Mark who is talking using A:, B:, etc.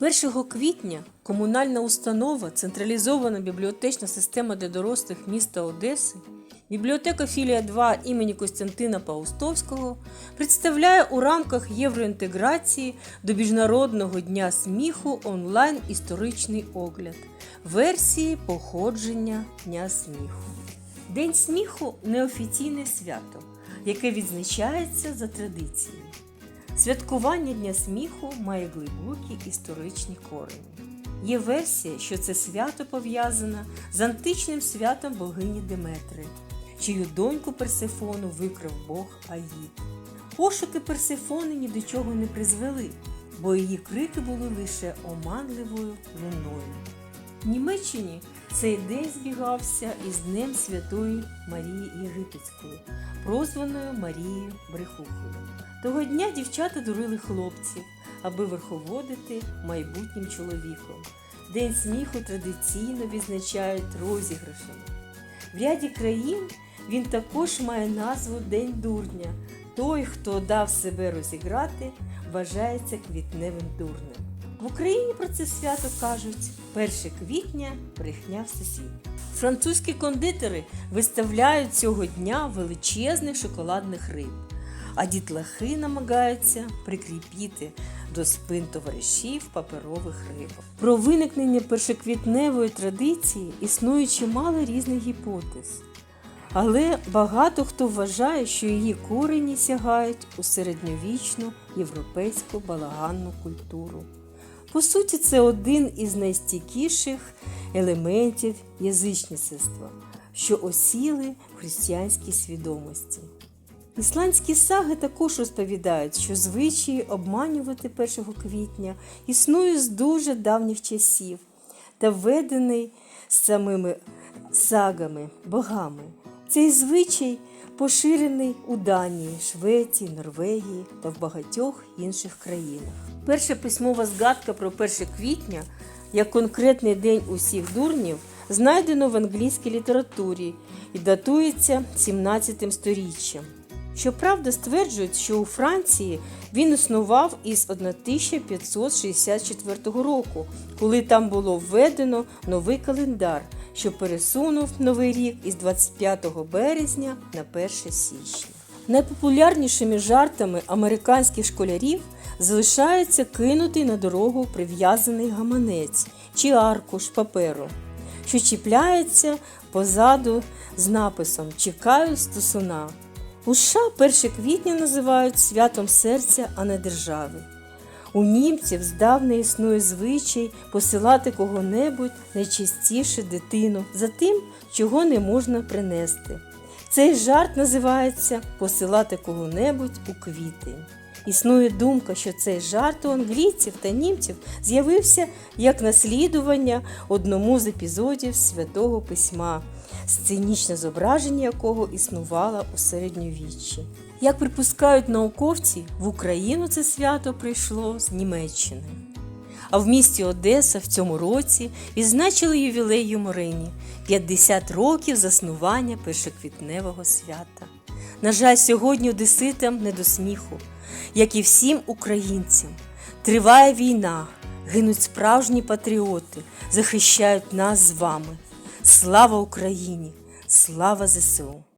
A: 1 квітня комунальна установа Централізована бібліотечна система для дорослих міста Одеси, бібліотека філія 2 імені Костянтина Паустовського представляє у рамках євроінтеграції до Міжнародного дня сміху онлайн історичний огляд версії походження Дня сміху. День сміху неофіційне свято, яке відзначається за традицією. Святкування Дня сміху має глибокі історичні корені. Є версія, що це свято пов'язане з античним святом богині Деметри, чию доньку Персефону викрив Бог Аїд. Пошуки Персефони ні до чого не призвели, бо її крики були лише оманливою луною. В Німеччині цей день збігався із Днем Святої Марії Єгипетської, прозваною Марією Брехухою. Того дня дівчата дурили хлопців, аби верховодити майбутнім чоловіком. День сміху традиційно відзначають розіграшами. В ряді країн він також має назву День дурня. Той, хто дав себе розіграти, вважається квітневим дурнем. В Україні про це свято кажуть 1 квітня брехня всесвіт. Французькі кондитери виставляють цього дня величезних шоколадних риб, а дітлахи намагаються прикріпити до спин товаришів паперових рибок. Про виникнення першоквітневої традиції існує чимало різних гіпотез. Але багато хто вважає, що її корені сягають у середньовічну європейську балаганну культуру. По суті, це один із найстійкіших елементів язичництва, що осіли в християнській свідомості. Ісландські саги також розповідають, що звичаї обманювати 1 квітня існує з дуже давніх часів та введений самими сагами, богами. Цей звичай поширений у Данії, Швеції, Норвегії та в багатьох інших країнах. Перша письмова згадка про 1 квітня як конкретний день усіх дурнів знайдено в англійській літературі і датується 17 сторіччям. Щоправда, стверджують, що у Франції він існував із 1564 року, коли там було введено новий календар, що пересунув новий рік із 25 березня на 1 січня. Найпопулярнішими жартами американських школярів залишається кинутий на дорогу прив'язаний гаманець чи аркуш паперу, що чіпляється позаду з написом Чекаю стосуна. У США 1 квітня називають святом серця, а не держави. У німців здавна існує звичай посилати кого-небудь найчастіше дитину за тим, чого не можна принести. Цей жарт називається посилати кого-небудь у квіти. Існує думка, що цей жарт у англійців та німців з'явився як наслідування одному з епізодів святого письма, сценічне зображення якого існувало у середньовіччі. Як припускають науковці, в Україну це свято прийшло з Німеччини. А в місті Одеса в цьому році відзначили ювілей Юморині 50 років заснування першоквітневого свята. На жаль, сьогодні одеситам не до сміху, як і всім українцям. Триває війна, гинуть справжні патріоти, захищають нас з вами. Слава Україні! Слава ЗСУ!